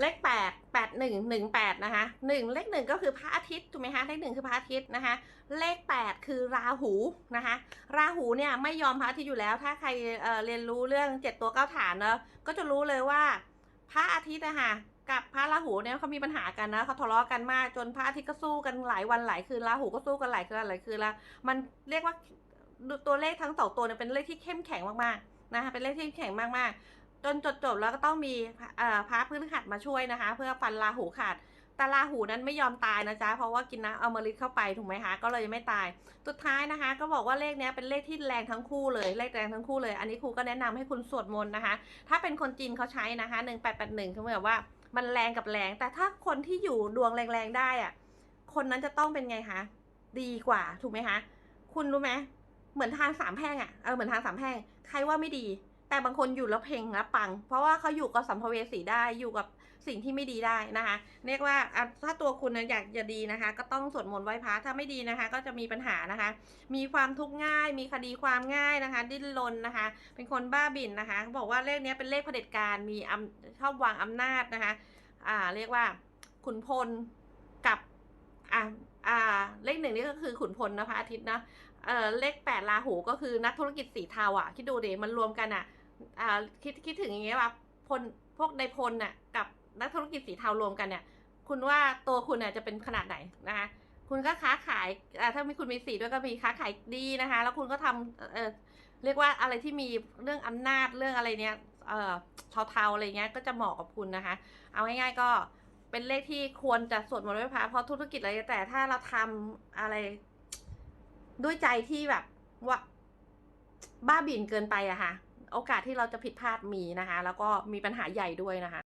เลขแปดแปดหนึ่งหนึ่งแปดนะคะหนึ่งเลขหนึ่งก็คือพระอาทิตย์ถูกไหมคะเลขหนึ่งคือพระอาทิตย์นะคะ เลขแปดคือราหูนะคะ ราหูเนี่ยไม่ยอมพระอาทิตย์อยู่แล้ว ถ้าใครเเรียนรู้เรื่องเจ็ดตัวเก้าฐานเนอะก็จะรู้เลยว่าพระอาทิตย์นะคะกับพระราหูเนี่ยเขามีปัญหากันนะเขาทะเลาะกันมากจนพระอาทิตย์ก็สู้กันหลายวันหลายคืนราหูก็สู้กันหลายคืนหลายคืนแล้วมันเรียกว่าตัวเลขทั้งสองตัวเนี่ยเป็นเลขที่เข้มแข็งมากๆนะคะเป็นเลขที่เข้มแข็งมากๆ จนจบจบแล้วก็ต้องมีพระพฤหัสมาช่วยนะคะ เพื่อฟันราหูขาดแต่ราหูนั้นไม่ยอมตายนะจ๊ะเพราะว่ากินน้ำอมฤตเข้าไปถูกไหมคะก็เลยไม่ตายสุดท้ายนะคะ ก็บอกว่าเลขนี้เป็นเลขที่แรงทั้งคู่เลยเลขแรงทั้งคู่เลย อันนี้ครูก็แนะนำให้คุณสวดมนต์นะคะ ถ้าเป็นคนจีนเขาใช้นะคะหนึ่งแปดแปดหนึ่งคือแบบว่ามันแรงกับแรง แต่ถ้าคนที่อยู่ดวงแรงๆได้อะคนนั้นจะต้องเป็นไงคะดีกว่าถูกไหมคะคุณรู้ไหมเหมือนทางสามแพร่งอะเออเหมือนทางสามแพร่งใครว่าไม่ดี แต่บางคนอยู่แล้วเพลงแล้วปัง เพราะว่าเขาอยู่กับสัมภเวสีได้อยู่กับสิ่งที่ไม่ดีได้นะคะ เรียกว่าถ้าตัวคุณนะอยากจะดีนะคะ ก็ต้องสวดมนต์ไหว้พระถ้าไม่ดีนะคะ ก็จะมีปัญหานะคะ มีความทุกข์ง่าย มีคดีความง่ายนะคะ ดิ้นรนนะคะ เป็นคนบ้าบิ่นนะคะเขาบอกว่าเลขนี้เป็นเลขเผด็จการมีอำชอบวางอำนาจนะคะอ่าเรียกว่าขุนพลกับอ่าอ่าเลขหนึ่งนี่ก็คือขุนพลนะคะอาทิตย์นะเออเลขแปดราหูก็คือนักธุรกิจสีเทาอะคิดดูดิมันรวมกันอะ อ่าคิดคิดถึงอย่างเงี้ยว่าพลพวกในพลน่ะกับนักธุรกิจสีเทารวมกันเนี่ย คุณว่าตัวคุณเนี่ยจะเป็นขนาดไหนนะคะคุณก็ค้าขายอ่ถ้ามีคุณมีสีด้วยก็มีค้าขายดีนะคะ แล้วคุณก็ทำเออเรียกว่าอะไรที่มีเรื่องอำนาจเรื่องอะไรเนี้ยเออเทาๆอะไรเงี้ยก็จะเหมาะกับคุณนะคะ เอาง่ายๆก็เป็นเลขที่ควรจะสวดมนต์ไหว้พระเพราะธุรกิจอะไรแต่ถ้าเราทำอะไร ด้วยใจที่แบบว่าบ้าบิ่นเกินไปอะค่ะ โอกาสที่เราจะผิดพลาดมีนะคะ แล้วก็มีปัญหาใหญ่ด้วยนะคะ